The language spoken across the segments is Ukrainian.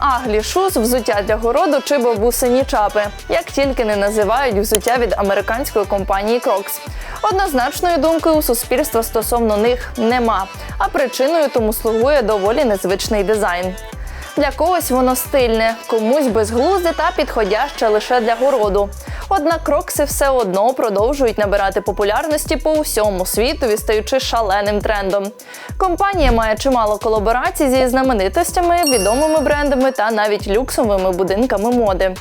Аглі шуз, взуття для городу чи бабусині чапи, як тільки не називають взуття від американської компанії Crocs. Однозначної думки у суспільства стосовно них нема, а причиною тому слугує доволі незвичний дизайн. Для когось воно стильне, комусь безглузде та підходяще лише для городу. Однак крокси все одно продовжують набирати популярності по усьому світу, стаючи шаленим трендом. Компанія має чимало колаборацій зі знаменитостями, відомими брендами та навіть люксовими будинками моди.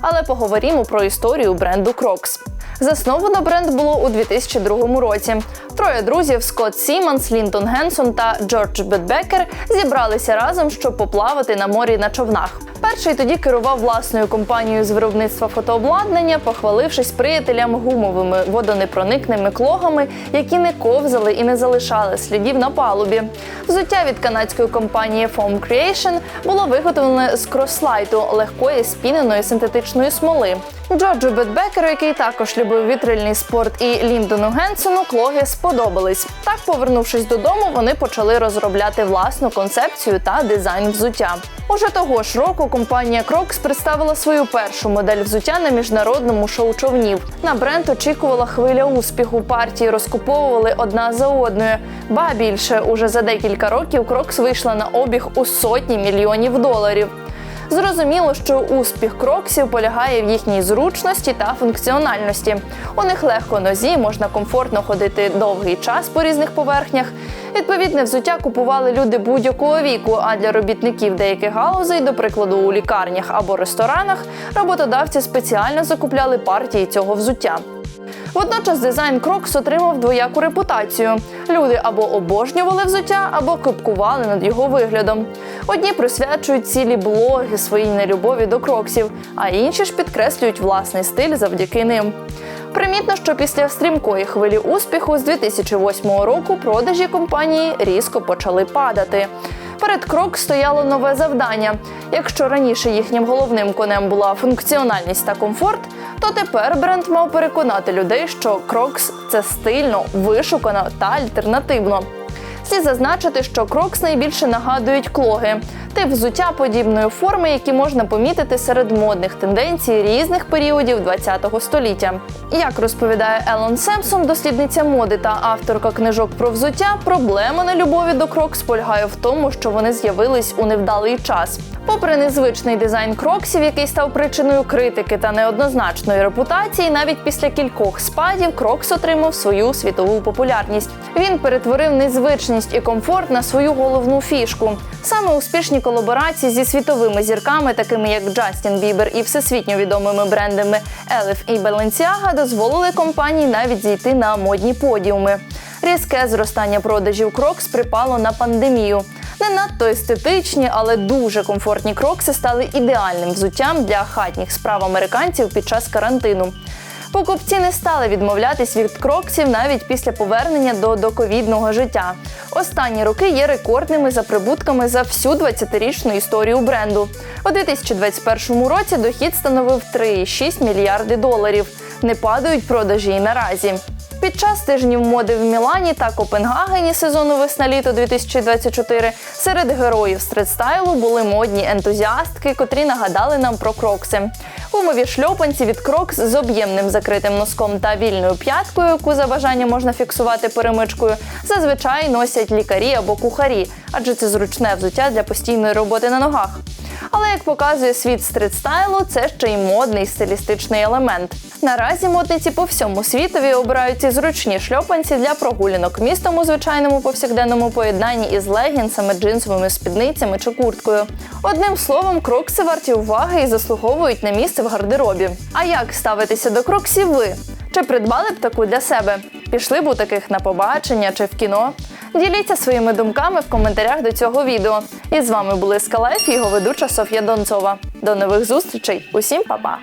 Але поговоримо про історію бренду Crocs. Засновано бренд було у 2002 році. Троє друзів Скотт Сімонс, Лінтон Генсон та Джордж Бетбекер зібралися разом, щоб поплавати на морі на човнах. Перший тоді керував власною компанією з виробництва фотообладнання, похвалившись приятелям гумовими водонепроникними клогами, які не ковзали і не залишали слідів на палубі. Взуття від канадської компанії Foam Creation було виготовлене з крослайту легкої спіненої синтетичної смоли. Джорджу Бетбекеру, який також любив вітрильний спорт, і Ліндону Генсону клоги сподобались. Так, повернувшись додому, вони почали розробляти власну концепцію та дизайн взуття. Уже того ж року компанія Crocs представила свою першу модель взуття на міжнародному шоу човнів. На бренд очікувала хвиля успіху. Партії розкуповували одна за одною. Ба більше уже за декілька років Crocs вийшла на обіг у сотні мільйонів доларів. Зрозуміло, що успіх кроксів полягає в їхній зручності та функціональності. У них легко нозі, можна комфортно ходити довгий час по різних поверхнях. Відповідне взуття купували люди будь-якого віку. А для робітників деяких галузей, до прикладу, у лікарнях або ресторанах, роботодавці спеціально закупляли партії цього взуття. Водночас дизайн Крокс отримав двояку репутацію. Люди або обожнювали взуття, або кипкували над його виглядом. Одні присвячують цілі блоги своїй нелюбові до кроксів, а інші ж підкреслюють власний стиль завдяки ним. Примітно, що після стрімкої хвилі успіху з 2008 року продажі компанії різко почали падати. Перед крок стояло нове завдання. Якщо раніше їхнім головним конем була функціональність та комфорт, то тепер бренд мав переконати людей, що крокс – це стильно, вишукано та альтернативно. Слід зазначити, що крокс найбільше нагадують клоги, тип взуття подібної форми, які можна помітити серед модних тенденцій різних періодів ХХ століття. Як розповідає Елон Семпсон, дослідниця моди та авторка книжок про взуття, проблема нелюбові до Crocs полягає в тому, що вони з'явились у невдалий час. Попри незвичний дизайн кроксів, який став причиною критики та неоднозначної репутації, навіть після кількох спадів Крокс отримав свою світову популярність. Він перетворив незвичність і комфорт на свою головну фішку. Саме успішні колаборації зі світовими зірками, такими як Джастін Бібер і всесвітньо відомими брендами Елеф і Balenciaga, дозволили компанії навіть зійти на модні подіуми. Різке зростання продажів Крокс припало на пандемію. Не надто естетичні, але дуже комфортні крокси стали ідеальним взуттям для хатніх справ американців під час карантину. Покупці не стали відмовлятись від кроксів навіть після повернення до доковідного життя. Останні роки є рекордними за прибутками за всю 20-річну історію бренду. У 2021 році дохід становив 3,6 мільярди доларів. Не падають продажі і наразі. Під час тижнів моди в Мілані та Копенгагені сезону весна-літо 2024 серед героїв стритстайлу були модні ентузіастки, котрі нагадали нам про крокси. Гумові шльопанці від крокс з об'ємним закритим носком та вільною п'яткою, яку за бажанням можна фіксувати перемичкою, зазвичай носять лікарі або кухарі, адже це зручне взуття для постійної роботи на ногах. Але як показує світ стрітстайлу, це ще й модний стилістичний елемент. Наразі модниці по всьому світові обирають ці зручні шльопанці для прогулянок містом у звичайному повсякденному поєднанні із легінсами, джинсовими спідницями чи курткою. Одним словом, крокси варті уваги і заслуговують на місце в гардеробі. А як ставитися до кроксів ви? Чи придбали б таку для себе? Пішли б у таких на побачення чи в кіно? Діліться своїми думками в коментарях до цього відео. І з вами були Скалайф і його ведуча Софія Донцова. До нових зустрічей! Усім па-па!